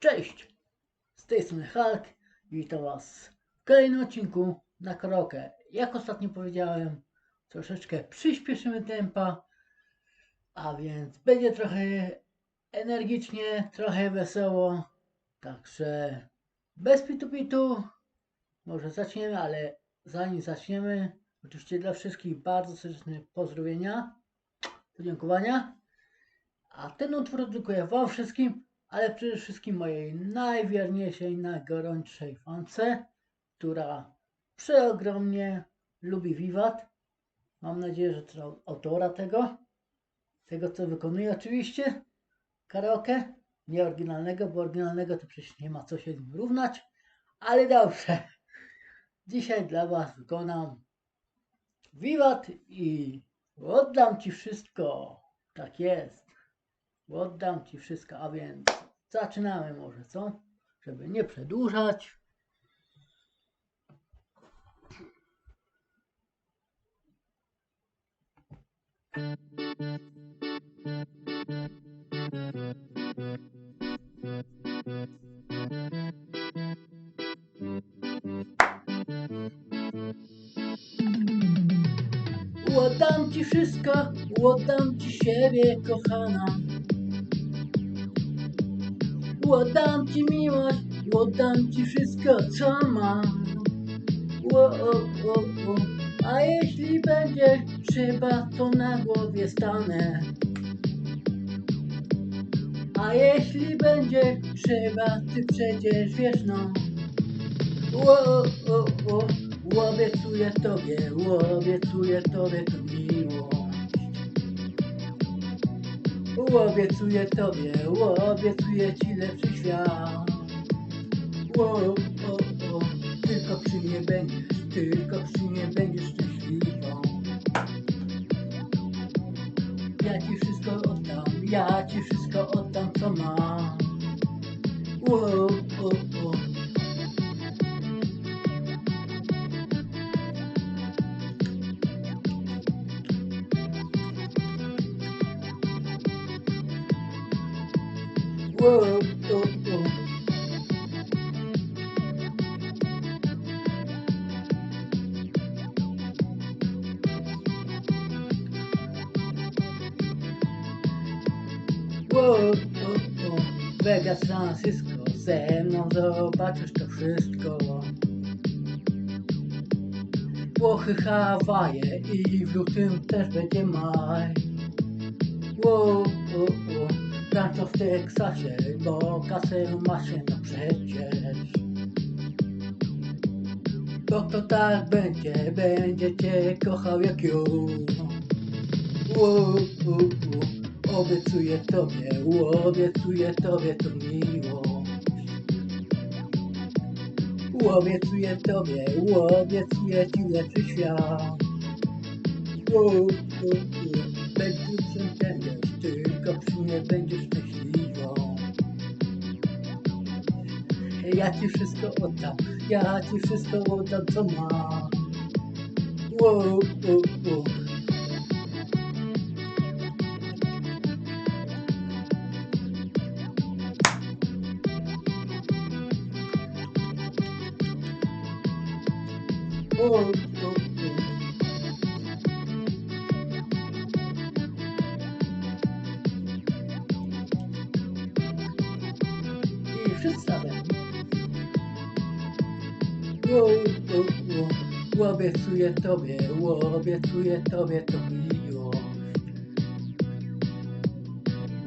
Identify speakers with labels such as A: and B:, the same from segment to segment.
A: Cześć! Z tej strony Hulk i witam Was w kolejnym odcinku na karaoke. Jak ostatnio powiedziałem, troszeczkę przyspieszymy tempa, a więc będzie trochę energicznie, trochę wesoło. Także bez pitu-pitu, może zaczniemy, ale zanim zaczniemy, oczywiście dla wszystkich bardzo serdeczne pozdrowienia, podziękowania. A ten utwór dedykuję Wam wszystkim, ale przede wszystkim mojej najwierniejszej, najgorętszej fance, która przeogromnie lubi Wiwat. Mam nadzieję, że to autora tego, tego co wykonuje oczywiście, karaoke, nie oryginalnego, bo oryginalnego to przecież nie ma co się z nim równać, ale dobrze. Dzisiaj dla Was wykonam Wiwat i oddam Ci wszystko. Tak jest. Oddam Ci wszystko, a więc zaczynamy może, co? Żeby nie przedłużać. Oddam Ci wszystko, oddam Ci siebie, kochana. Oddam Ci miłość, oddam Ci wszystko, co mam. O, o, o. A jeśli będzie trzeba, to na głowie stanę. A jeśli będzie trzeba, Ty przecież wiesz no. O, o, o. Obiecuję Tobie, obiecuję Tobie tę miłość. Obiecuję Tobie, obiecuję Ci lepszy świat. O, o, o, tylko przy mnie będziesz, tylko przy mnie będziesz szczęśliwą. Ja Ci wszystko oddam, ja Ci wszystko oddam, co mam. Whoa. Whoa, oh. Vegas, Francisco, ze mną zobaczysz to wszystko. Włochy, Hawaje i w lutym też będzie maj. Wow, Rancho w Teksasie, bo kasę ma się no przecież. Bo to tak będzie, będzie cię kochał jak uh. Obiecuję tobie, obiecuję tobie tą miłość. Obiecuję tobie, obiecuję ci lepszy świat. Uh. Będziesz będziesz, tylko przy mnie będziesz szczęśliwą. Ja ci wszystko oddam, ja ci wszystko oddam, co mam. Wow, wow, wow. Wow, wow, wow. Wow, wow, wow. Obiecuję Tobie, obiecuję Tobie to miłość.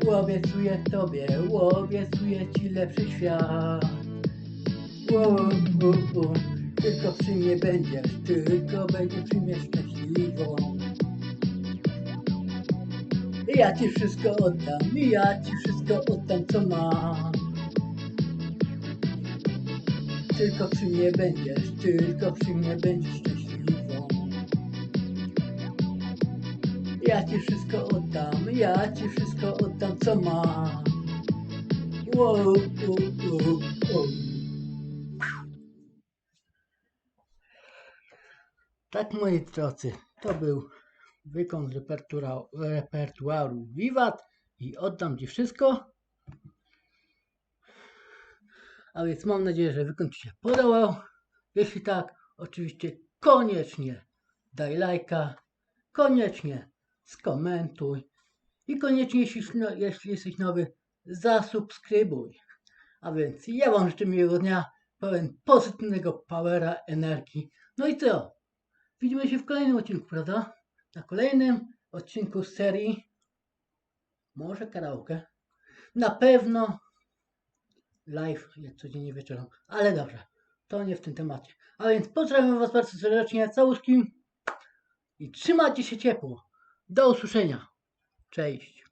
A: Obiecuję Tobie, obiecuję Ci lepszy świat. Wow, wow, wow. Tylko przy mnie będziesz, tylko będziesz przy mnie szczęśliwą. Ja Ci wszystko oddam, ja Ci wszystko oddam, co mam. Tylko przy mnie będziesz, tylko przy mnie będziesz szczęśliwą. Ja Ci wszystko oddam, ja Ci wszystko oddam, co mam. Wow, wow, wow, wow. Tak moi drodzy, to był wykon z repertuara- repertuaru Wiwat i oddam Ci wszystko. A więc mam nadzieję, że wykon Ci się podobał. Jeśli tak, oczywiście koniecznie daj lajka, koniecznie skomentuj i koniecznie, jeśli, no, jeśli jesteś nowy, zasubskrybuj. A więc ja Wam życzę miłego dnia, pełen pozytywnego powera, energii. No i co? Widzimy się w kolejnym odcinku, prawda? Na kolejnym odcinku serii może karaoke. Na pewno live jak codziennie wieczorem. Ale dobrze, to nie w tym temacie. A więc pozdrawiam Was bardzo serdecznie, całuski i trzymajcie się ciepło. Do usłyszenia. Cześć.